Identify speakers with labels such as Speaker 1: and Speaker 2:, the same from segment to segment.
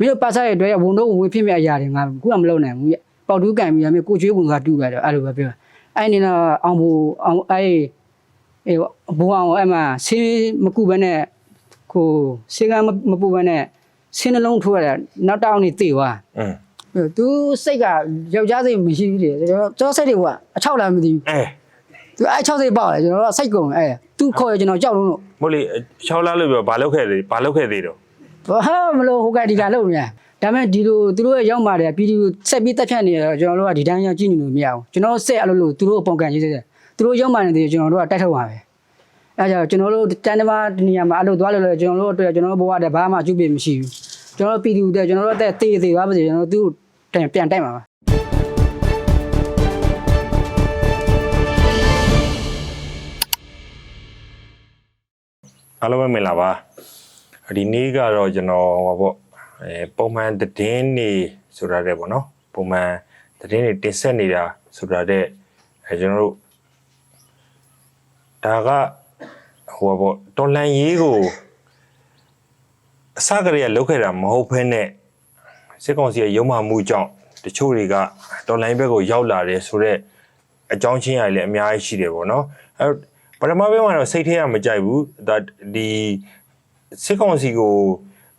Speaker 1: မင်းတို့ပတ်စားရဲ့အတွက်ဝန်တော့ဝင်ဝင်ဖြစ်မဲ့အရာတွေငါခုကမလုပ်နိုင်ဘူးပြပေါက်တူးကန်ပြီးရမယ်ကိုကျွေးဝင်သွားတူးပဲတော့အဲ့လိုပဲပြောအဲ့နေတော့အောင်ဘူအောင်အဲ့အေးဘူအောင်အဲ့မှာဆင်းမကူဘဲနဲ့ကိုစေကမပူဘဲနဲ့ဆင်းနှလုံးထိုးရတာနောက်တောင်းနေတေသွား
Speaker 2: อืม
Speaker 1: သူစိတ်ကယောက်ျားစိတ်မရှိဘူးလေကျွန်တော်ကျွန်တော်စိတ်တွေကအချောက်လားမသိဘူး
Speaker 2: အဲ
Speaker 1: သူအဲ့6စိတ်ပေါက်တယ်ကျွန်တော်ကစိတ်ကုန်တယ်အဲ့သူခေါ်ရကျွန်တော်ကြောက်လို့လို့
Speaker 2: မို့လေ6လားလို့ပြောဘာလုပ်ခဲ့သေးဘာလုပ်ခဲ့သေးတော့
Speaker 1: ဟာမလို့ဟိုကဒီကလုံနေဒါပေမဲ့ဒီလိုသူတို့ရဲ့ရောက်มาတယ်ပြည်သူဆက်ပြီးတက်ဖြတ်နေတော့ကျွန်တော်တို့ကဒီတိုင်းရောက်ကြည့်နေလို့မရဘူးကျွန်တော်ဆက်အလုပ်လို့သူတို့ပုံကန်ရေးစေသူတို့ရောက်มาနေတယ်ကျွန်တော်တို့ကတိုက်ထုတ်ပါပဲအဲကြောင့်ကျွန်တော်တို့တန်တမာဒီနေရာမှာအလုပ်သွားလို့လည်းကျွန်တော်တို့အတွက်ကျွန်တော်တို့ဘဝတည်းဘာမှအကျုပ်ပြမရှိဘူးကျွန်တော်တို့ပြည်သူတွေကျွန်တော်တို့အသက်သေးသေးပါပါစေကျွန်တော်တို့သူတို့ပြန်တိုက်မှာပါ
Speaker 2: အားလုံးပဲမင်္ဂလာပါ ဒီနေ့ကတော့ကျွန်တော်ဟောပေါ့အဲပုံမှန်သတင်းနေဆိုတာတဲ့ပေါ့နော်ပုံမှန်သတင်းတွေတင်ဆက်နေတာဆိုတာတဲ့အဲကျွန်တော်တို့ဒါကဟိုပေါ့တော်လန်ရေးကိုအစကတည်းကလုပ်ခဲ့တာမဟုတ်ဘဲနဲ့စစ်ကောင်စီရဲ့ရုံမှမှုကြောင့်တချို့တွေကတော်လိုင်းဘက်ကိုရောက်လာတယ်ဆိုတော့အကြောင်းချင်းအရာတွေလည်းအများကြီးရှိတယ်ပေါ့နော်အဲပထမပိုင်းမှာတော့စိတ်ထဲကမကြိုက်ဘူးဒါဒီ စစ်ကောင်စီကို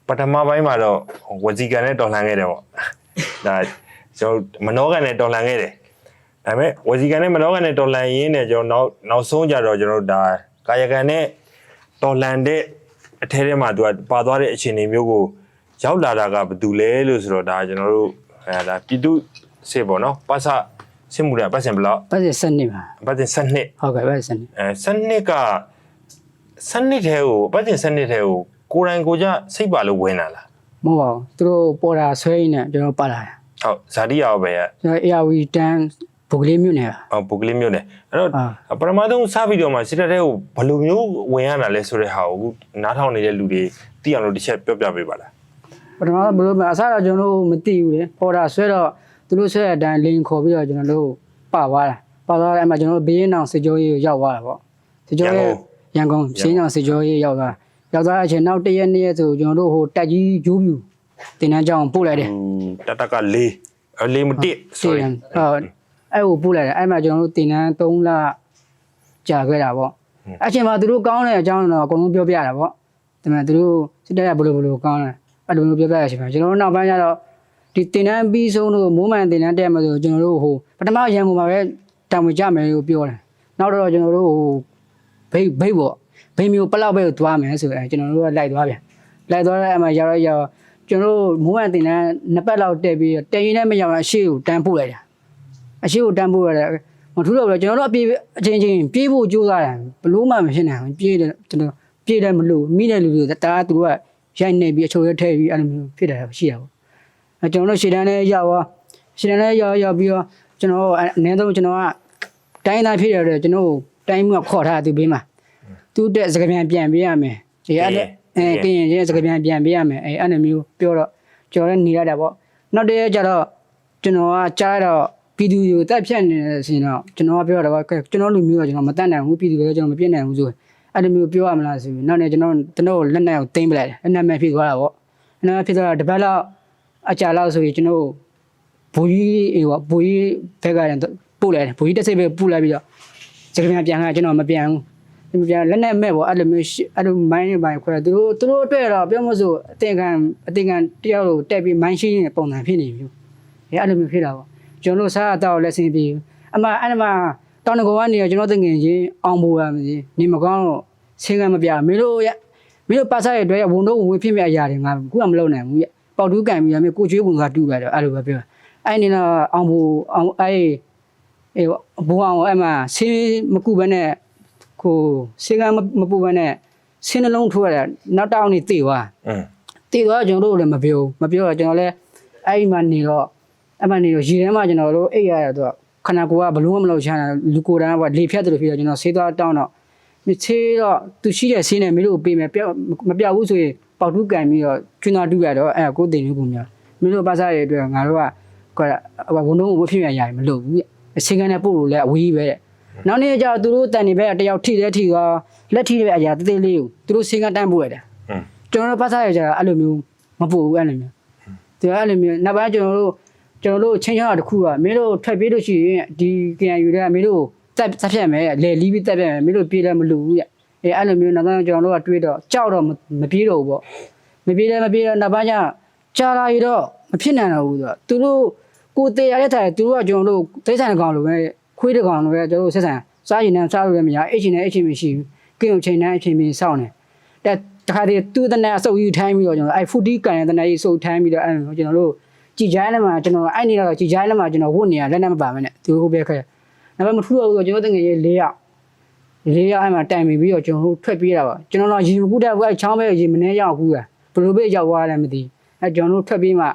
Speaker 2: ပထမပိုင်းမှာတော့ဝစီကန်နဲ့တော်လှန်ခဲ့တယ်ပေါ့ဒါကျွန်တော်မနောကန်နဲ့တော်လှန်ခဲ့တယ်ဒါပေမဲ့ဝစီကန်နဲ့မနောကန်နဲ့တော်လှန်ရင်းနဲ့ကျွန်တော်နောက်နောက်ဆုံးကြတော့ကျွန်တော်တို့ဒါကာယကံနဲ့တော်လှန်တဲ့အထဲထဲမှာသူကပါသွားတဲ့အခြေအနေမျိုးကိုရောက်လာတာကဘာတူလဲလို့ဆိုတော့ဒါကျွန်တော်တို့အဲဒါပြည်သူစစ်ပေါ့နော်ပါစစစ်မှုရပတ်စင်ဘလောက်
Speaker 1: ပတ်စစနစ်ပါ
Speaker 2: ပတ်စင်7နှစ်
Speaker 1: ဟုတ်ကဲ့ပတ်စစနစ်
Speaker 2: အဲ7နှစ်က 7နှစ်ထဲကိုပတ်စင်7နှစ်ထဲကိုကိုယ်တိုင်ကိုယ်ကြစိတ်ပါလို့ဝင်လာလား
Speaker 1: မဟုတ်ပါဘူးသူတို့ပေါ်တာဆွဲရင်းနဲ့ကျွန်တော်ပတ်လာတယ်
Speaker 2: ဟုတ်ဇာတိရောပဲ
Speaker 1: ကျွန်တော် ARV တန်းဘုတ်ကလေးမြို့နယ်ပါ
Speaker 2: ဟောပုဂ္ဂလိမျိုးနဲ့အဲ့တော့
Speaker 1: အာ
Speaker 2: ပထမဆုံးစပြီးတော့မှစစ်တပ်ထဲကိုဘယ်လိုမျိုးဝင်ရတာလဲဆိုတဲ့ဟာကိုအခုနားထောင်နေတဲ့လူတွေသိအောင်လို့တစ်ချက်ပြောပြပေးပါလား
Speaker 1: ပထမဘယ်လိုမှအစားတော့ကျွန်တော်တို့မသိဘူးလေပေါ်တာဆွဲတော့သူတို့ဆွဲတဲ့အတိုင်းလင်းခေါ်ပြီးတော့ကျွန်တော်တို့ပါသွားတာပါသွားတယ်အဲ့မှာကျွန်တော်တို့ဘေးရင်အောင်စစ်ကြောရေးကိုရောက်သွားတာပေါ့စစ်ကြောရေး ရန်ကုန်ရှင်းအောင်စစ်ကြောရေးရောက်သွားရောက်သွားတဲ့အချိန်နောက်တစ်ရက်နှစ်ရက်ဆိုကျွန်တော်တို့ဟိုတက်ကြီးဂျိုးပြူတင်တန်းကြောင်ပို့လိုက်တယ်
Speaker 2: တတက၄အလေးမတစ် sorry
Speaker 1: ဟုတ်အဲ့ကိုပို့လိုက်တယ်အဲ့မှာကျွန်တော်တို့တင်တန်း3လကြာခဲ့တာပေါ့အဲ့ချိန်မှာသူတို့ကောင်းတဲ့အကြောင်းတော့အကုန်လုံးပြောပြရတာပေါ့ဒါပေမဲ့သူတို့စစ်တပ်ကဘယ်လိုဘယ်လိုကောင်းလဲအဲ့လိုမျိုးပြောပြရချိန်မှာကျွန်တော်တို့နောက်ပိုင်းကျတော့ဒီတင်တန်းပြီးဆုံးလို့မိုးမှန်တင်တန်းတက်မှာဆိုကျွန်တော်တို့ဟိုပထမရန်ကုန်မှာပဲတာဝန်ကြမယ်လို့ပြောတယ်နောက်တော့ကျွန်တော်တို့ဟို ဘိတ်ဘိတ်ပေါ့ဘိတ်မျိုးပလောက်ပဲသွားမယ်ဆိုရင်ကျွန်တော်တို့ကလိုက်သွားပြန်လိုက်သွားတဲ့အမှရောက်တော့ရောက်ကျွန်တော်တို့မိုးမှန်တင်တန်းနှစ်ပတ်လောက်တက်ပြီးတရင်နဲ့မရောက်ရင်အရှိကိုတန်းပို့လိုက်တာအရှိကိုတန်းပို့ရတယ်မထူးတော့ဘူးကျွန်တော်တို့အပြေးအချင်းချင်းပြေးဖို့ကြိုးစားတယ်ဘလို့မှမဖြစ်နိုင်ဘူးပြေးတယ်ကျွန်တော်ပြေးတယ်မလို့မိတဲ့လူတွေတအားသူတို့ကရိုက်နေပြီးအချိုရဲထည့်ပြီးအဲ့လိုမျိုးဖြစ်တာရှိတာပေါ့အဲကျွန်တော်တို့ရှေ့တန်းလေးရောက်သွားရှေ့တန်းလေးရောက်ရောက်ပြီးတော့ကျွန်တော်အနည်းဆုံးကျွန်တော်ကတိုင်းသားဖြစ်ရတယ်ကျွန်တော် တိုင်းမှုကခေါ်ထားသူဘေးမှာသူတက်စကားပြန်ပြန်ပေးရမယ်ဒီအဲ့ဒါအဲကရင်ရဲ့စကားပြန်ပြန်ပေးရမယ်အဲအဲ့လိုမျိုးပြောတော့ကျွန်တော်လည်းနေရတာပေါ့နောက်တည်းကျတော့ကျွန်တော်ကကြားတော့ပြည်သူတွေကိုတက်ဖြတ်နေတယ်ဆိုရင်တော့ကျွန်တော်ကပြောတာကကျွန်တော်လူမျိုးကကျွန်တော်မတတ်နိုင်ဘူးပြည်သူတွေကကျွန်တော်မပြည့်နိုင်ဘူးဆိုရင်အဲ့လိုမျိုးပြောရမလားဆိုပြီးနောက်နေ့ကျွန်တော်ကျွန်တော်လက်နဲ့ကိုတင်းပလိုက်တယ်လက်နဲ့မဲ့ဖြစ်သွားတာပေါ့လက်နဲ့ဖြစ်သွားတာတပတ်လောက်အကြာလောက်ဆိုရင်ကျွန်တော်ဘူကြီးအေးပေါ့ဘူကြီးဘက်ကလည်းပို့လိုက်တယ်ဘူကြီးတစ်စိတ်ပဲပို့လိုက်ပြီးတော့ စကပြန်ပြန်ကကျွန်တော်မပြန်ဘူးပြန်လက်နဲ့မဲ့ပေါ့အဲ့လိုမျိုးအဲ့လိုမိုင်းနေပိုင်းခွဲသူတို့သူတို့အတွက်တော့ပြောမလို့အတင်ခံအတင်ခံတယောက်လိုတက်ပြီးမိုင်းရှင်းနေတဲ့ပုံစံဖြစ်နေပြီအဲအဲ့လိုမျိုးဖြစ်တာပေါ့ကျွန်တော်တို့စားအတော့လက်ဆင်းပြီးအမအဲ့မှာတောင်တကောကနေကျွန်တော်တငယ်ချင်းအောင်ဖို့ရမည်နေမကောင်းတော့ဆင်းကမပြမင်းတို့ရမင်းတို့ပါစားရဲ့အတွက်ဝန်တော့ဝင်ဖြစ်မဲ့အရာတွေငါခုကမလုပ်နိုင်ဘူးရပေါက်တူးကန်ပြီးရမယ်ကိုကျွေးဝင်ကတူးလိုက်တော့အဲ့လိုပဲပြောအဲ့နေတော့အောင်ဖို့အောင်အဲ့ အေးဘူအောင်အဲ့မှာဆင်းမကူဘဲနဲ့ကိုဆင်းကမပူဘဲနဲ့ဆင်းနှလုံးထိုးရတာနောက်တောင်းနေတေသွား
Speaker 2: อืม
Speaker 1: တည်သွားကျွန်တော်တို့လည်းမပြောဘူးမပြောတော့ကျွန်တော်လည်းအဲ့ဒီမှာနေတော့အဲ့မှာနေတော့ရေထဲမှာကျွန်တော်တို့အိတ်ရတာတော့ခန္ဓာကိုယ်ကဘလုံးမလို့ချမ်းတာလူကိုယ်တိုင်ကလေဖြတ်တယ်လို့ဖြစ်တော့ကျွန်တော်ဆေးသွားတောင်းတော့မြချေးတော့သူရှိတဲ့ဆေးနဲ့မင်းတို့ပေးမယ်ပြောက်မပြောက်ဘူးဆိုရင်ပေါက်တူးကန်ပြီးတော့ကျွန်းတော်တူးရတော့အဲ့ကိုတင်မျိုးကိုများမင်းတို့ပါစားရတဲ့အတွက်ငါတို့ကကွာဝန်တော့ဝဖြစ်မြရရင်မလုပ်ဘူး အချိန်ကနေပို့လို့လည်းအဝေးပဲတဲ့နောက်နေ့ကျတော့သူတို့တန်နေပဲတယောက်ထိတဲ့ထိသွားလက်ထိတဲ့အရာတေးသေးလေးကိုသူတို့ဆင်းကတန်းပို့ရတယ်
Speaker 2: อืม
Speaker 1: ကျွန်တော်တို့ပတ်စားရကြတာအဲ့လိုမျိုးမပို့ဘူးအဲ့လိုမျိုးသူကအဲ့လိုမျိုးနောက်ပိုင်းကျွန်တော်တို့ကျွန်တော်တို့ချင်းချောင်းတစ်ခုကမင်းတို့ထွက်ပြေးလို့ရှိရင်ဒီ KNU တွေကမင်းတို့တက်တက်ဖြတ်မယ်လေလီးပြီးတက်ဖြတ်မယ်မင်းတို့ပြေးလည်းမလို့ဘူးရဲ့အဲအဲ့လိုမျိုးနောက်ပိုင်းကျွန်တော်တို့ကတွေးတော့ကြောက်တော့မပြေးတော့ဘူးပေါ့မပြေးလည်းမပြေးတော့နောက်ပိုင်းကျကြာလာရတော့မဖြစ်နိုင်တော့ဘူးဆိုတော့သူတို့ ကိုတေရတဲ့တိုင်သူတို့ကကျွန်တော်တို့သိဆိုင်ကောင်လိုပဲခွေးတကောင်လိုပဲကျွန်တော်တို့ဆက်ဆံစားရင်နဲ့စားလို့လည်းမရအိတ်ရှင်နဲ့အိတ်ရှင်မရှိဘူးကင်းုံချိန်နဲ့အချိန်မီစောင့်နေတဲ့တခါတည်းသူ့တနက်အစုပ်ယူထိုင်းပြီးတော့ကျွန်တော်အဲ့ဖူတီကန်တဲ့တနက်ကြီးစုပ်ထိုင်းပြီးတော့အဲ့ကျွန်တော်တို့ကြည်ချိုင်းလည်းမှာကျွန်တော်အဲ့နေတော့ကြည်ချိုင်းလည်းမှာကျွန်တော်ဝတ်နေရလက်နဲ့မပါမနဲ့သူတို့ဟုတ်ပဲခဲ့နောက်ပဲမထူတော့ဘူးကျွန်တော်တငယ်ရေး၄ယောက်၄ယောက်အဲ့မှာတိုင်ပြီးတော့ကျွန်တော်တို့ထွက်ပြေးတာပါကျွန်တော်တော့ရေမကူတဲ့ဘူးအဲ့ချောင်းပဲရေမနှဲရောက်ကူတာဘယ်လိုပဲရောက်သွားလဲမသိအဲ့ကျွန်တော်တို့ထွက်ပြေးမှ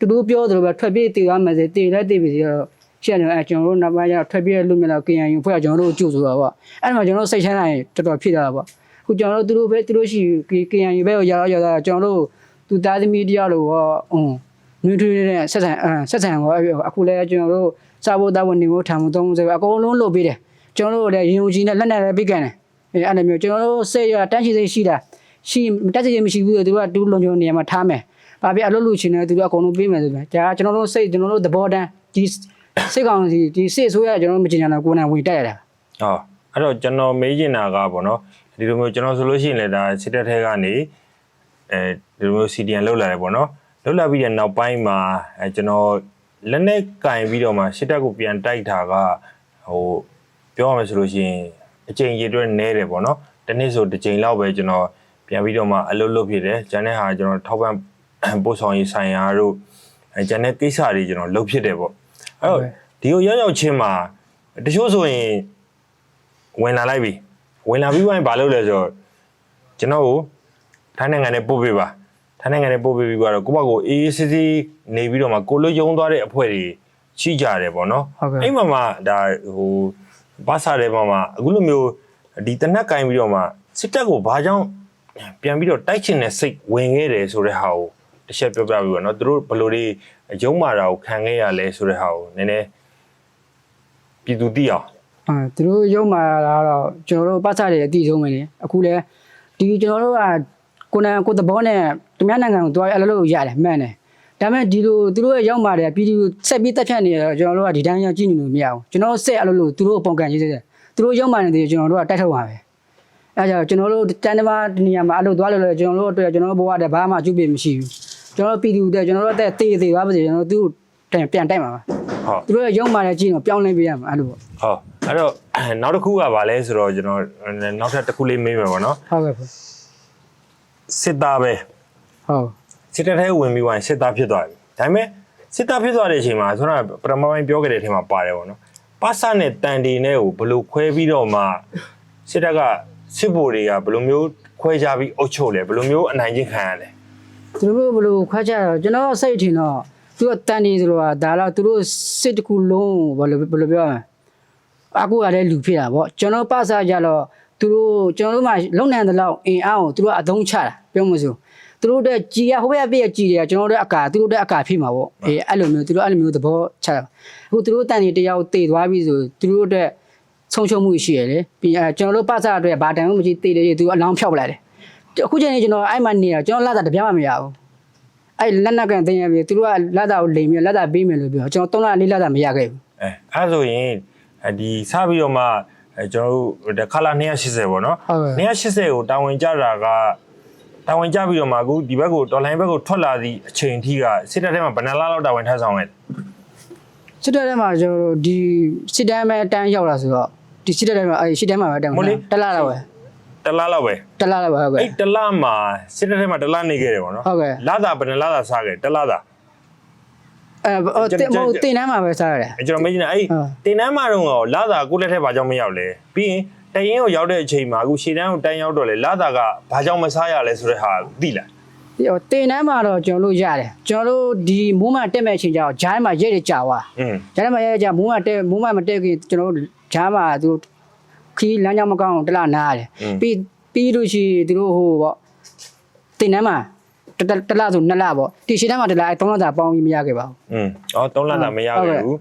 Speaker 1: သူတို့ပြောသလိုပဲထွက်ပြေးတည်သွားမယ်စေတည်လည်းတည်ပြီဆိုတော့ရှက်နေအဲ့ကျွန်တော်တို့နောက်ပိုင်းကျထွက်ပြေးလို့မြင်တော့ KNU ဖွဲ့ကကျွန်တော်တို့ကြို့ဆိုတော့ပေါ့အဲ့မှာကျွန်တော်တို့စိတ်ချမ်းသာရင်တော်တော်ဖြစ်တာပေါ့ခုကျွန်တော်တို့သူတို့ပဲသူတို့ရှိ KNU ပဲရောက်ရောက်ရောက်ကျွန်တော်တို့သူသားသမီးတယောက်လို့ပေါ့အင်းနွေးထွေးတဲ့ဆက်ဆံဆက်ဆံရောအခုလည်းကျွန်တော်တို့စာဖို့တာဝန်နေဖို့ထံဖို့သုံးဆိုအကုန်လုံးလုပ်ပေးတယ်ကျွန်တော်တို့လည်းရင်ုံကြီးနဲ့လက်နဲ့လည်းပြီးကန်တယ်အဲအဲ့လိုမျိုးကျွန်တော်တို့စိတ်ရတန်းရှိစိတ်ရှိတာရှိတက်စီမရှိဘူးသူကတူလုံချုံနေရာမှာထားမယ်။ ဘာပြအလုပ်လုပ်ချင်တယ်သူတို့အကုန်လုံးပေးမယ်ဆိုပြန်။ဒါကျွန်တော်တို့စိတ်ကျွန်တော်တို့သဘောတန်းဒီစိတ်ကောင်စီဒီစိတ်အစိုးရကျွန်တော်တို့မကျင်ညာတော့ကိုယ်နဲ့ဝင်တက်ရတာ
Speaker 2: ဟောအဲ့တော့ကျွန်တော်မေးချင်တာကပေါ့နော်ဒီလိုမျိုးကျွန်တော်ဆိုလို့ရှိရင်လည်းဒါစစ်တပ်ထဲကနေအဲဒီလိုမျိုး CDN လောက်လာတယ်ပေါ့နော်လောက်လာပြီးတဲ့နောက်ပိုင်းမှာအဲကျွန်တော်လက်နဲ့ကင်ပြီးတော့မှစစ်တပ်ကိုပြန်တိုက်တာကဟိုပြောရမယ်ဆိုလို့ရှိရင်အချိန်ကြီးအတွက်နည်းတယ်ပေါ့နော်တနေ့ဆိုတစ်ချိန်လောက်ပဲကျွန်တော်ပြန်ပြီးတော့မှအလုပ်လုပ်ဖြစ်တယ်ကျန်တဲ့ဟာကျွန်တော်ထောက်ပံ့ ပို့ဆောင်ရေးဆိုင်ရာတို့အဲကျန်တဲ့ကိစ္စတွေကျွန်တော်လုပ်ဖြစ်တယ်ပေါ့အဲ့တော့ဒီကိုရောက်ရောက်ချင်းမှာတချို့ဆိုရင်ဝင်လာလိုက်ပြီဝင်လာပြီးဝိုင်းဘာလုပ်လဲဆိုတော့ကျွန်တော်ကိုထိုင်းနိုင်ငံနဲ့ပို့ပေးပါထိုင်းနိုင်ငံနဲ့ပို့ပေးပြီးတော့ကိုယ့်ဘက်ကိုအေးအေးဆေးဆေးနေပြီးတော့မှကိုလိုယုံသွားတဲ့အဖွဲ့တွေရှိကြတယ်ပေါ့နော်
Speaker 1: ဟုတ်ကဲ့
Speaker 2: အဲ့မှာမှဒါဟိုဘာသာတယ်မှာမှအခုလိုမျိုးဒီတနက်ကင်ပြီးတော့မှစစ်တပ်ကိုဘာကြောင့်ပြန်ပြီးတော့တိုက်ချင်တဲ့စိတ်ဝင်ခဲ့တယ်ဆိုတဲ့ဟာကို တစ်ချက်ပြောပြပြီးတော့เนาะသူတို့ဘယ်လိုတွေရုံးမာတာကိုခံခဲ့ရလဲဆိုတဲ့ဟာကိုနည်းနည်းပြည်သူသိအောင်
Speaker 1: အဲသူတို့ရုံမှာလာတော့ကျွန်တော်တို့ပတ်စားတွေအတိဆုံးပဲလေအခုလဲဒီကျွန်တော်တို့ကကိုယ်နဲ့ကိုယ်သဘောနဲ့သူများနိုင်ငံကိုတွားရအလုပ်လုပ်ရတယ်မှန်တယ်ဒါပေမဲ့ဒီလိုသူတို့ရဲ့ရောက်มาတယ်ပြည်သူဆက်ပြီးတက်ဖြတ်နေတော့ကျွန်တော်တို့ကဒီတိုင်းရောက်ကြည့်နေလို့မရဘူးကျွန်တော်တို့ဆက်အလုပ်လုပ်သူတို့အပုံကန်ရေးစေတယ်သူတို့ရောက်มาနေတယ်ကျွန်တော်တို့ကတိုက်ထုတ်ပါပဲအဲကြောင့်ကျွန်တော်တို့တန်တမာဒီနေရာမှာအလုပ်သွားလို့လဲကျွန်တော်တို့အတွက်ကျွန်တော်တို့ဘဝတည်းဘာမှအကျုပ်ပြမရှိဘူး ကျွန်တော်တို့ပြည်သူတွေကျွန်တော်တို့အသက်သေးသေးပါပါစေကျွန်တော်တို့သူတို့ပြန်တိုက်မှာပါ
Speaker 2: ဟုတ်
Speaker 1: သူတို့ရဲ့ရောက်มาတဲ့ကြည့်တော့ပြောင်းလဲပေးရမှာအဲ့လိုပေါ့
Speaker 2: ဟုတ်အဲ့တော့နောက်တစ်ခုကဘာလဲဆိုတော့ကျွန်တော်နောက်ထပ်တစ်ခုလေးမေးမယ်ပေါ့နော်
Speaker 1: ဟုတ်ကဲ့ဖေ
Speaker 2: စစ်သားပဲ
Speaker 1: ဟုတ်
Speaker 2: စစ်တပ်ထဲဝင်ပြီးဝိုင်းစစ်သားဖြစ်သွားပြီဒါပေမဲ့စစ်သားဖြစ်သွားတဲ့အချိန်မှာဆိုတော့ပထမပိုင်းပြောခဲ့တဲ့အထက်မှာပါတယ်ပေါ့နော်ပါစနဲ့တန်တီနဲ့ကိုဘယ်လိုခွဲပြီးတော့မှစစ်တပ်ကစစ်ဗိုလ်တွေကဘယ်လိုမျိုးခွဲခြားပြီးအုပ်ချုပ်လဲဘယ်လိုမျိုးအနိုင်ကျင့်ခံရလဲ
Speaker 1: သူတို့ဘယ်လိုခွဲခြားတော့ကျွန်တော်စိတ်ထင်တော့သူကတန်နေသလိုကဒါတော့သူတို့စစ်တစ်ခုလုံးဘယ်လိုဘယ်လိုပြောရမလဲအခုကလည်းလူဖြစ်တာပေါ့ကျွန်တော်ပတ်စားကြတော့သူတို့ကျွန်တော်တို့မှလုံနိုင်တဲ့လောက်အင်အားကိုသူတို့အသုံးချတာပြောမစို့သူတို့တဲ့ကြည်ရဟိုဘက်ပြည့်ကြည်တယ်ကျွန်တော်တို့အကာသူတို့တဲ့အကာဖြစ်မှာပေါ့အေးအဲ့လိုမျိုးသူတို့အဲ့လိုမျိုးသဘောချတာအခုသူတို့တန်နေတယောက်တေသွားပြီဆိုသူတို့တဲ့ဆုံးရှုံးမှုရှိရလေပြီးအဲကျွန်တော်တို့ပတ်စားအတွက်ဘာတန်မှမကြည့်တေတယ်သူအလောင်းဖြောက်ပလိုက်တယ် အခုချိန်ကြီးကျွန်တော်အဲ့မှနေရကျွန်တော်လာတာတပြားမှမရဘူးအဲ့လက်နက်ကန်တင်ရပြီသူတို့ကလက်တာကိုလိမ်ပြီးလက်တာပေးမယ်လို့ပြောကျွန်တော်3လ4လတာမရခဲ့ဘူး
Speaker 2: အဲအဲ့ဒါဆိုရင်အဲဒီစပြီးတော့မှအဲကျွန်တော်တို့ဒီခလာ280ပေါ့နော်
Speaker 1: ဟုတ်ကဲ့
Speaker 2: 280ကိုတာဝန်ကြတာကတာဝန်ကြပြီးတော့မှအခုဒီဘက်ကိုတော်လိုင်းဘက်ကိုထွက်လာသည့်အချိန်ထိကစစ်တပ်ထဲမှာဘယ်နှလားလောက်တာဝန်ထမ်းဆောင်ခဲ့လဲ
Speaker 1: စစ်တပ်ထဲမှာကျွန်တော်တို့ဒီစစ်တမ်းပဲတန်းရောက်လာဆိုတော့ဒီစစ်တပ်ထဲမှာအဲ့စစ်တမ်းမှာပဲတန်းတလားတော့ပဲ
Speaker 2: တစ်လားလောက်ပဲ
Speaker 1: တလားတော့ပဲဟုတ်ကဲ့
Speaker 2: အဲ့တစ်လားမှာစစ်တပ်ထဲမှာတစ်လားနေခဲ့တယ်ပေါ့နော်
Speaker 1: ဟုတ်ကဲ့
Speaker 2: လာတာဘယ်နှလားသာစားခဲ့တစ်လားသာ
Speaker 1: အဲဟိုတင်မဟုတ်တင်တန်းမှာပဲစားရတယ်
Speaker 2: အဲကျွန်တော်မေးချင်တာအဲ့
Speaker 1: ဟုတ်
Speaker 2: တင်တန်းမှာတော့ရောလာတာကိုယ့်လက်ထဲဘာကြောင့်မရောက်လဲပြီးရင်တရင်ကိုရောက်တဲ့အချိန်မှာအခုရှေ့တန်းကိုတန်းရောက်တော့လေလာတာကဘာကြောင့်မစားရလဲဆိုတဲ့ဟာသိလား
Speaker 1: ဒီဟိုတင်တန်းမှာတော့ကျွန်တော်တို့ရတယ်ကျွန်တော်တို့ဒီမိုးမှတက်မဲ့အချိန်ကျတော့ဂျိုင်းမှာရဲရဲကြာသွား
Speaker 2: อืม
Speaker 1: ဂျိုင်းမှာရဲရဲကြာမိုးမှတက်မိုးမှမတက်ခင်ကျွန်တော်တို့ဂျားမှာသူ ခီးလမ်းကြောင်းမကောင်းတလားနားရတယ်ပြီးပြီးလို့ရှိရင်သူတို့ဟိုပေါ့တင်တန်းမှာတတလားဆိုနှစ်လပေါ့ဒီရှင်းတန်းမှာတလားအဲသုံးလတာပေါင်းပြီးမရခဲ့ပါဘူး
Speaker 2: อืมအော်3လတာမရ
Speaker 1: ဟုတ်
Speaker 2: ခဲ့
Speaker 1: ကဲ့
Speaker 2: ဘူး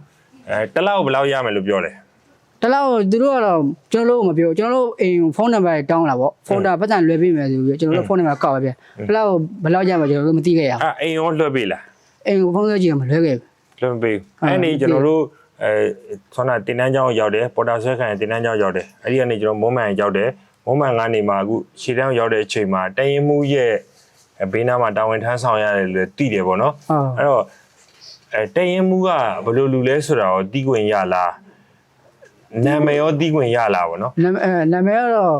Speaker 2: အဲတစ်လောက်ဘယ်လောက်ရမယ်လို့ပြောလဲ
Speaker 1: တလောက်သူတို့ကတော့ကျွန်တော်တို့မပြောကျွန်တော်တို့အိမ်ဖုန်းနံပါတ်တောင်းလာပေါ့ဖုန်းတာပတ်စံလွှဲပေးမယ်ဆိုပြီးကျွန်တော်တို့ဖုန်းနံပါတ်ကောက်ပါဗျတလောက်ဘယ်လောက်ကြမှာကျွန်တော်တို့မသိခဲ့ရအောင်
Speaker 2: အဲ့အိမ်ရောလွှတ်ပေးလား
Speaker 1: အိမ်ဖုန်းဆွဲကြည့်မလွှဲခဲ့ဘူး
Speaker 2: လွှတ်မပေး
Speaker 1: ဟုတ်
Speaker 2: အဲ့ဒီ
Speaker 1: ဟုတ်
Speaker 2: ကျွန်တော်တို့ အဲဆောနာတင်တန်းကျောင်းရောက်တယ်ပေါ်တာဆွဲခံတင်တန်းကျောင်းရောက်တယ်အဲ့ဒီကနေကျွန်တော်မုံမှန်ရောက်တယ်မုံမှန်ကနေမှအခုရှေ့တန်းရောက်တဲ့အချိန်မှာတရင်မှုရဲ့ဘေးနားမှာတာဝန်ထမ်းဆောင်ရတယ်လို့သိတယ်ပေါ့နော်
Speaker 1: ဟုတ်
Speaker 2: အဲ့တော့အဲတရင်မှုကဘယ်လိုလူလဲဆိုတာကိုတီးခွင့်ရလားနာမည်ရောတီးခွင့်ရလားပေါ့နော်
Speaker 1: နာမည်အဲနာမည်ကတော့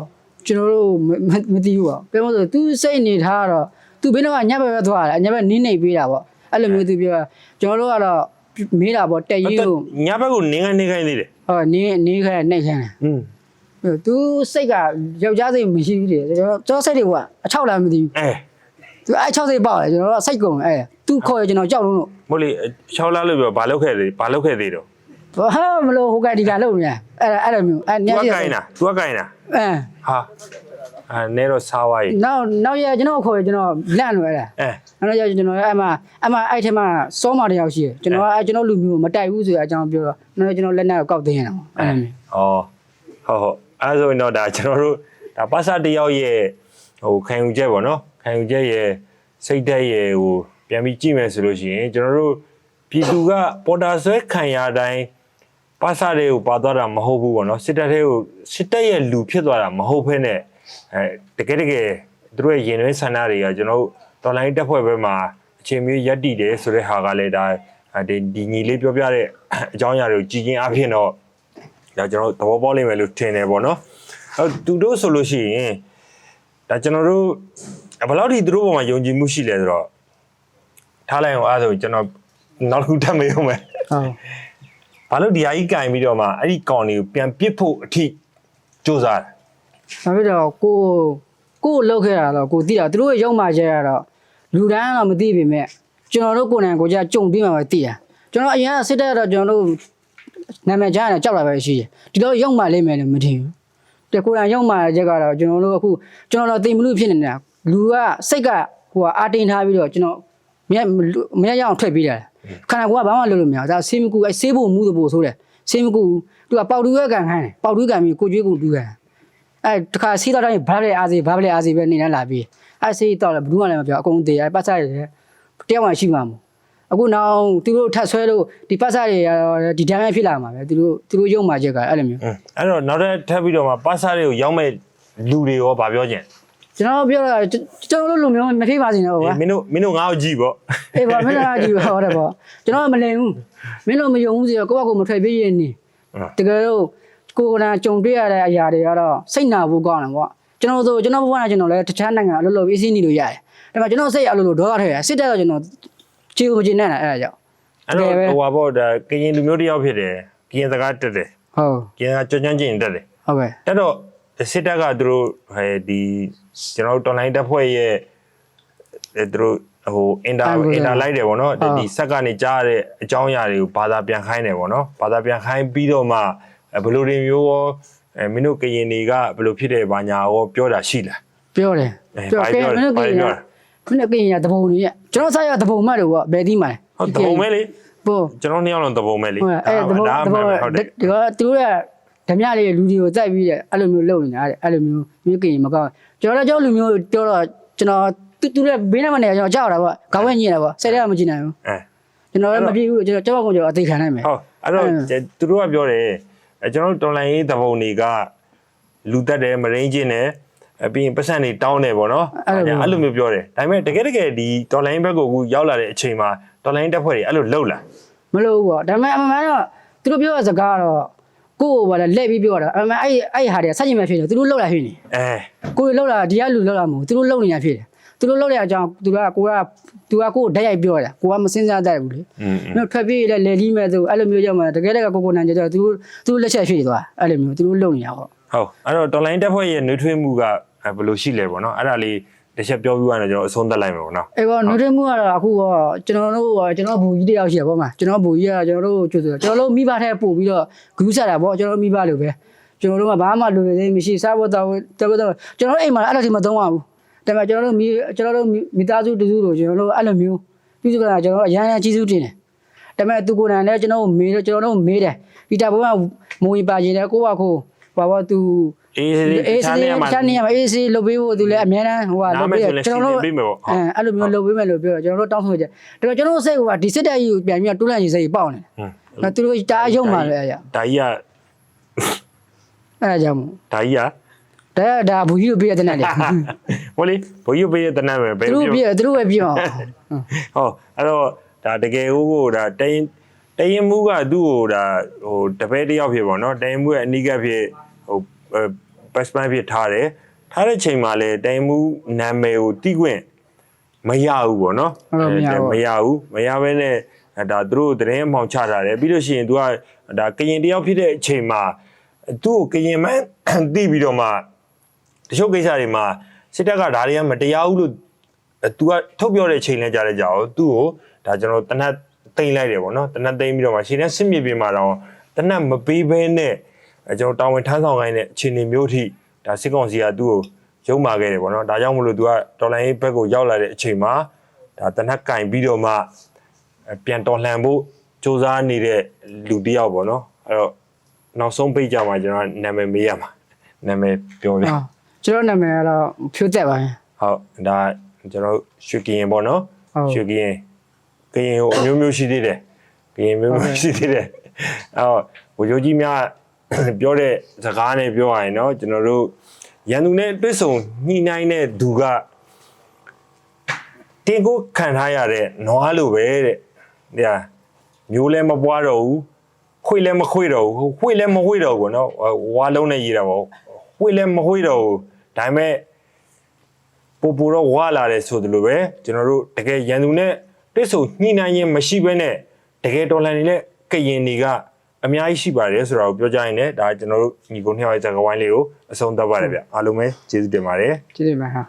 Speaker 1: ကျွန်တော်တို့မမမသိဘူးပေါ့ပြောမလို့ तू စိတ်နေထားတော့ तू ဘင်းတော့ညဘက်ပဲသွားတာညဘက်နင်းနေပေးတာပေါ့အဲ့လိုမျိုး तू ပြောကျွန်တော်တို့ကတော့ မေးတာပေါ့တက်ရင်ကို
Speaker 2: ညဘက်ကိုနင်းခိုင်းနေခိုင်းသေးတယ်
Speaker 1: ဟောနင်းနင်းခဲနှိတ်ခဲတယ်
Speaker 2: อืม
Speaker 1: သူစိတ်ကယောက်ျားစိတ်မရှိဘူးတဲ့ကျွန်တော်ကျွန်တော်စိတ်တွေကအချောက်လာမသိဘူး
Speaker 2: အဲ
Speaker 1: သူအဲ6စိတ်ပေါက်တယ်ကျွန်တော်ကစိတ်ကုန်အဲသူခေါ်ရကျွန်တော်ကြောက်လို့လို့
Speaker 2: မို့လေ6လားလို့ပြောဘာလုပ်ခဲ့သေးဘာလုပ်ခဲ့သေးတော့
Speaker 1: ဟာမလို့ဟိုကဒီကလုံနေအဲ့အဲ့လိုမျိုးအဲည
Speaker 2: သူက
Speaker 1: စီ
Speaker 2: ကိုင်းတာသူကကိုင်းတာ
Speaker 1: အဲ
Speaker 2: ဟာ အဲနေတော့စားဝါးကြီး
Speaker 1: နောက်နောက်ရကျွန်တော်ခေါ်ရကျွန်တော်လန့်လို့အဲ့ဒါ
Speaker 2: အဲ
Speaker 1: နောက်ရကျွန်တော်အဲ့မှာအဲ့မှာအဲ့ထဲမှာစောမတယောက်ရှိတယ်ကျွန်တော်ကအဲ့ကျွန်တော်လူမျိုးမတိုက်ဘူးဆိုတဲ့အကြောင်းပြောတော့နောက်ကျွန်တော်လက်နက်ကိုကောက်သိရင်တော့အဲ့လိုမျိုး
Speaker 2: ဩဟုတ်ဟုတ်အဲဆိုရင်တော့ဒါကျွန်တော်တို့ဒါပါစာတယောက်ရဲ့ဟိုခံယူချက်ပေါ့နော်ခံယူချက်ရဲ့စိတ်ဓာတ်ရဲ့ဟိုပြန်ပြီးကြည့်မယ်ဆိုလို့ရှိရင်ကျွန်တော်တို့ပြည်သူကပေါ်တာဆွဲခံရတိုင်းပါစာတွေကိုပါသွားတာမဟုတ်ဘူးပေါ့နော်စစ်တပ်တွေကိုစစ်တပ်ရဲ့လူဖြစ်သွားတာမဟုတ်ဘဲနဲ့ အဲတကယ်တကယ်သူတို့ရဲ့ရင်တွင်းဆန္ဒတွေကကျွန်တော်တို့တော်လိုင်းတက်ဖွဲ့ဘက်မှာအချိန်မျိုးရက်တည်တယ်ဆိုတဲ့ဟာကလည်းဒါဒီဒီညီလေးပြောပြတဲ့အကြောင်းအရာတွေကိုကြည်ချင်းအဖြစ်တော့ဒါကျွန်တော်သဘောပေါက်လိမ့်မယ်လို့ထင်တယ်ပေါ့နော်အဲသူတို့ဆိုလို့ရှိရင်ဒါကျွန်တော်တို့ဘယ်လောက်ထိသူတို့ပေါ်မှာယုံကြည်မှုရှိလဲဆိုတော့ထားလိုက်အောင်အားဆိုကျွန်တော်နောက်တစ်ခုထပ်မေးအောင်မယ်
Speaker 1: ဟုတ်
Speaker 2: ဘာလို့ဒီဟာကြီးကင်ပြီးတော့မှအဲ့ဒီကောင်တွေကိုပြန်ပစ်ဖို့အထိစူးစမ်းတယ်
Speaker 1: နောက်ပြီးတော့ကိုကိုလောက်ခဲ့တာတော့ကိုသိတာသူတို့ရဲ့ရောက်မှကျရတော့လူတန်းတော့မသိပေမဲ့ကျွန်တော်တို့ကိုယ်တိုင်ကိုကြကြုံပြီးမှပဲသိတာကျွန်တော်အရင်ကစစ်တဲ့တော့ကျွန်တော်တို့နာမည်ကြားရတယ်ကြောက်လာပဲရှိတယ်ဒီတော့ရောက်မှလိမ့်မယ်လို့မထင်ဘူးတကိုယ်တိုင်ရောက်မှချက်ကတော့ကျွန်တော်တို့အခုကျွန်တော်တို့တိမ်မလို့ဖြစ်နေတာလူကစိတ်ကဟိုကအာတင်ထားပြီးတော့ကျွန်တော်မရမရရအောင်ထွက်ပေးတယ်ခန္ဓာကိုယ်ကဘာမှလုပ်လို့မရဘူးဒါဆေးမကူအဲဆေးဖို့မူးသဖို့ဆိုတယ်ဆေးမကူသူကပေါက်တူးရကန်ခိုင်းတယ်ပေါက်တူးကန်ပြီးကိုကျွေးကုန်တူးကန် အဲတခါစီးတော့တိုင်းဘာလဲအားစီဘာလဲအားစီပဲနေနေလာပြီးအဲစီးတော့လည်းဘယ်သူမှလည်းမပြောအကုန်သေးအဲပတ်စားရတယ်တယောက်မှရှိမှာမဟုတ်အခုနောက်သူတို့ထပ်ဆွဲလို့ဒီပတ်စားတွေကတော့ဒီတိုင်းပဲဖြစ်လာမှာပဲသူတို့သူတို့ရုံမှချက်ကအဲ့လိုမျိုး
Speaker 2: အင်းအဲ့တော့နောက်တစ်ထပ်ပြီးတော့မှပါစာတွေကိုရောက်မဲ့လူတွေရောဗာပြောချင်
Speaker 1: ကျွန်တော်ပြောတာကျွန်တော်တို့လူမျိုးမထိပါစေနဲ့ဗျာ
Speaker 2: မင်းတို့မင်းတို့ငါ့ကိုကြည့်ပေါ့
Speaker 1: အေးပါမင်းတို့ကကြည့်ဟောတယ်ပေါ့ကျွန်တော်မလင်ဘူးမင်းတို့မယုံဘူးဆိုတော့ကိုယ့်ဘက်ကိုမထွက်ပြေးရင်နေတကယ်လို့ ကိုယ်ကကြုံတွေ့ရတဲ့အရာတွေကတော့စိတ်နာဖို့ကောင်းတယ်ပေါ့ကျွန်တော်ဆိုကျွန်တော်ဘဝကကျွန်တော်လည်းတခြားနိုင်ငံအလုပ်လုပ်ပြီးစီးနေလို့ရတယ်ဒါပေမဲ့ကျွန်တော်စိတ်အလုပ်လုပ်ဒေါသထွက်ရစစ်တဲ့တော့ကျွန်တော်ချေကိုမချင်နဲ့အဲ့ဒါကြောင့်
Speaker 2: အဲ့တော့
Speaker 1: တကယ်ပဲ
Speaker 2: ဟိုပါပေါ့ဒါကရင်လူမျိုးတစ်ယောက်ဖြစ်တယ်ကရင်စကားတက်တယ်
Speaker 1: ဟုတ်
Speaker 2: ကရင်ကကြွကြမ်းကျင်တက်တယ်
Speaker 1: ဟုတ်ကဲ့
Speaker 2: တက်တော့စစ်တပ်ကသူတို့ဟဲဒီကျွန်တော်တို့ online တပ်ဖွဲ့ရဲ့အဲသူတို့ဟိုအင်တာအင်တာလိုက်တယ်ဗောနော်ဒီဒီဆက်ကနေကြားရတဲ့အကြောင်းအရာတွေကိုဘာသာပြန်ခိုင်းတယ်ဗောနော်ဘာသာပြန်ခိုင်းပြီးတော့မှအဲ ဘယ်လိုတွေမျိုးရောအဲမင်းတို့ကရင်တွေကဘယ်လိုဖြစ်တယ်ဘာညာရောပြောတာရှိလား
Speaker 1: ပြောတယ်
Speaker 2: အဲ
Speaker 1: ပြော
Speaker 2: ဘာ
Speaker 1: ကဲ
Speaker 2: ပြော
Speaker 1: မင်းတို့
Speaker 2: ဘာ
Speaker 1: က
Speaker 2: ပြော
Speaker 1: ရင်မင်းတို့ကရင်ရတပုံကြီးကျွန်တော်ဆက်ရတပုံမှတ်လို့ပေါ့ဘယ်ဒီမှာ
Speaker 2: ဟုတ်တပုံမဲလေ
Speaker 1: ပို့
Speaker 2: ကျွန်တော်နှစ်ယောက်လုံးတပုံမဲလေ
Speaker 1: ဟုတ်အဲ့တပုံ
Speaker 2: ဒါ
Speaker 1: တ
Speaker 2: မှ
Speaker 1: ပုံ
Speaker 2: န်ဟုတ်တယ်
Speaker 1: ဒီကသူတို့ကဓမြလေးလူတွေကိုစိုက်ပြီးတဲ့အဲ့လိုမျိုးလုပ်နေတာတဲ့အဲ့လိုမျိုးမျိုးကရင်မကောင်းကျွန်တော်လည်းကျွန်တော်လူမျိုးပြောတော့ကျွန်တော်သူသူလည်းဘေးနဲ့မနေကျွန်တော်ကြောက်တာပေါ့ခေါင်းဝဲညင်တာပေါ့စိတ်ထဲကမကြည့်နိုင်ဘူး
Speaker 2: အဲ
Speaker 1: ကျွန်တော်လည်းမပြေဘူးကျွန်တော်ကြောက်ကောင်ကျွန်တော်အသေးခံနိုင်မယ်
Speaker 2: ဟုတ်အဲ့တော့သူတို့ကပြောတယ် အဲကျွန်တော်တို့တော်လိုင်းရေးတပုံတွေကလူတက်တယ်မရင်းချင်းတယ်အပြီးရင်ပတ်စံတွေတောင်းတယ်ပေါ့နော်အဲ့လိုမျိုးပြောတယ်ဒါပေမဲ့တကယ်တကယ်ဒီတော်လိုင်းဘက်ကိုအခုရောက်လာတဲ့အချိန်မှာတော်လိုင်းတက်ဖွဲ့တွေအဲ့လိုလှုပ်လာ
Speaker 1: မလို့ဘူးပေါ့ဒါပေမဲ့အမှန်မှန်တော့သူတို့ပြောတဲ့စကားတော့ကိုယ့်ကိုဘာလဲလက်ပြီးပြောတာအမှန်အဲ့အဲ့ဟာတွေကဆက်ချင်မှဖြစ်တယ်သူတို့လောက်လာဖြစ်နေ
Speaker 2: အဲ
Speaker 1: ကိုယ်လောက်လာဒီကလူလောက်လာမဟုတ်သူတို့လောက်နေတာဖြစ်တယ် သူတို့လောက်တဲ့အကြောင်းသူကကိုကသူကကိုယ်ဓာတ်ရိုက်ပြောတာကိုကမစင်စားတတ်ဘူးလေ
Speaker 2: อืม
Speaker 1: မြို့ထွက်ပြေးလဲလဲလီးမဲ့သူအဲ့လိုမျိုးကြောင့်မှတကယ်တကယ်ကိုကိုနန်ကြတော့သူတို့သူတို့လက်ချက်ဖြစ်သွားအဲ့လိုမျိုးသူတို့လုံနေတာပေါ့
Speaker 2: ဟုတ်အဲ့တော့တော်လိုင်းတက်ဖွဲ့ရဲ့နှွေးထွေးမှုကဘယ်လိုရှိလဲပေါ့နော်အဲ့ဒါလေးတစ်ချက်ပြောပြီးသွားရင်ကျွန်တော်အဆုံးသတ်လိုက်မယ်ပေါ့နော်
Speaker 1: အဲ့တော့နှွေးထွေးမှုကတော့အခုတော့ကျွန်တော်တို့ကျွန်တော်ဘူကြီးတယောက်ရှိရပေါ့မှာကျွန်တော်ဘူကြီးကကျွန်တော်တို့ကျိုးဆိုကျွန်တော်တို့မိဘထဲပို့ပြီးတော့ဂူးဆက်တာပေါ့ကျွန်တော်တို့မိဘလိုပဲကျွန်တော်တို့ကဘာမှလူတွေမရှိစားဖို့တောက်တောက်တော့ကျွန်တော်တို့အိမ်မှာအဲ့လိုထိမသုံးပါဘူး ဒါပေမဲ့ကျွန်တော်တို့မိကျွန်တော်တို့မိသားစုတစုလို့ကျွန်တော်တို့အဲ့လိုမျိုးပြီးဆိုတော့ကျွန်တော်အရန်ရန်ကြီးစုတင်တယ်ဒါပေမဲ့သူကိုယ်တိုင်လည်းကျွန်တော်တို့မေးတော့ကျွန်တော်တို့မေးတယ်ဒီတာဘုံကမူပါရင်လည်းကိုယ့်ဘာကိုဘာဘာသူ
Speaker 2: အေးစေး
Speaker 1: အေး
Speaker 2: တခြား
Speaker 1: စေး
Speaker 2: နေရာမှာ
Speaker 1: ချမ်းနေရမှာအေးစေးလုပ်ပေးဖို့သူလည်းအများအားဟိုက
Speaker 2: နား
Speaker 1: လုပ်
Speaker 2: မယ်
Speaker 1: ပေး
Speaker 2: ဆိုရင်
Speaker 1: ကျွန်တော်တို့
Speaker 2: စီစဉ်ပေးမယ်ပေါ့ဟုတ်
Speaker 1: အဲအဲ့လိုမျိုးလုပ်ပေးမယ်လို့ပြောတော့ကျွန်တော်တို့တောင်းဆိုကြတယ်ကျွန်တော်ကျွန်တော်စိတ်ကဒီစစ်တပ်ကြီးကိုပြန်ပြီးတော့တွန်းလှန်ရေးစိတ်ပေါက်နေ
Speaker 2: ဟွန်း
Speaker 1: တယ်သူတို့တားရုံမှလည်းအဲ့ရ
Speaker 2: ဒါကြီးက
Speaker 1: အဲ့ဒါကြောင့်မို့
Speaker 2: ဒါကြီးက
Speaker 1: ဒါဒါဘူးကြီးတို့ပြရတဲ့နဲ့လေ
Speaker 2: ဟိုလေဘိုးယူပေးတဲ့တနတ်ပဲဘယ်
Speaker 1: သူတို့
Speaker 2: ပြော
Speaker 1: ပြသူတို့ပဲပြော
Speaker 2: ဟောအဲ့တော့ဒါတကယ်ကိုကိုဒါတရင်တရင်မှုကသူ့ကိုဒါဟိုတပည့်တယောက်ဖြစ်ပေါ့နော်တရင်မှုရဲ့အနိကဖြစ်ဟိုပတ်စပန်ဖြစ်ထားတယ်ထားတဲ့ချိန်မှာလေတရင်မှုနာမည်ကိုတီးခွင့်မရဘူးပေါ့နော်
Speaker 1: ဟုတ်ကဲ့မရဘူး
Speaker 2: မရဘူးမရဘဲနဲ့ဒါသူတို့သတင်းအမှောင်ချထားတယ်ပြီးလို့ရှိရင် तू ကဒါကရင်တယောက်ဖြစ်တဲ့အချိန်မှာသူ့ကိုကရင်မှန်းတီးပြီးတော့မှ တချို့ကိစ္စတွေမှာစစ်တပ်ကဒါတွေကမတရားဘူးလို့အဲ तू ကထုတ်ပြောတဲ့ချိန်လဲကြားလဲကြအောင်သူ့ကိုဒါကျွန်တော်တနတ်တိမ့်လိုက်တယ်ပေါ့နော်တနတ်တိမ့်ပြီးတော့မှရှင်နဲ့စစ်မြေပြင်မှာတော့တနတ်မပေးဘဲနဲ့အဲကျွန်တော်တာဝန်ထမ်းဆောင်ခိုင်းတဲ့အခြေအနေမျိုးထိဒါစစ်ကောင်စီကသူ့ကိုရုံမာခဲ့တယ်ပေါ့နော်ဒါကြောင့်မလို့ तू ကတော်လိုင်းဘက်ကိုရောက်လာတဲ့အချိန်မှာဒါတနတ်ကင်ပြီးတော့မှအဲပြန်တော်လှန်ဖို့စူးစမ်းနေတဲ့လူတစ်ယောက်ပေါ့နော်အဲ့တော့နောက်ဆုံးပိတ်ကြမှာကျွန်တော်နာမည်မေးရမှာနာမည်ပြောပြ
Speaker 1: ဟုတ် ကျွန်တော်နာမည်ကတော့ဖြိုးသက်ပါခင်
Speaker 2: ဟုတ်ဒါကျွန်တော်ရွှေကရင်ပေါ့နော်
Speaker 1: ဟုတ်
Speaker 2: ရွှေကရင်ကရင်ကိုအမျိုးမျိုးရှိသေးတယ်ကရင်မျိုးမျိုးရှိသေးတယ်အဲ့တော့ဝေယိုကြီးများပြောတဲ့စကားနဲ့ပြောရရင်နော်ကျွန်တော်တို့ရန်သူနဲ့တွဲဆုံညှိနှိုင်းတဲ့သူကတင်းကိုခံထားရတဲ့နွားလိုပဲတဲ့ညာမျိုးလည်းမပွားတော့ဘူးခွေလည်းမခွေတော့ဘူးခွေလည်းမခွေတော့ဘူးနော်ဝါလုံးနဲ့ရေးတာပေါ့ ခွေလည်းမခွေတော့ဘူးဒါပေမဲ့ပို့ပို့တော့ဝါလာတယ်ဆိုသလိုပဲကျွန်တော်တို့တကယ်ရန်သူနဲ့တိတ်ဆုံညှိနှိုင်းခြင်းမရှိဘဲနဲ့တကယ်တော်လှန်နေတဲ့ကရင်တွေကအများကြီးရှိပါတယ်ဆိုတာကိုပြောကြရင်လည်းဒါကျွန်တော်တို့ညီကုန်းနှစ်ယောက်ရဲ့ဇာတ်ကဝိုင်းလေးကိုအဆုံးသတ်ပါတယ်ဗျအားလုံးပဲကျေးဇူးတင်ပါတယ်
Speaker 1: ကျေးဇူးပါဟာ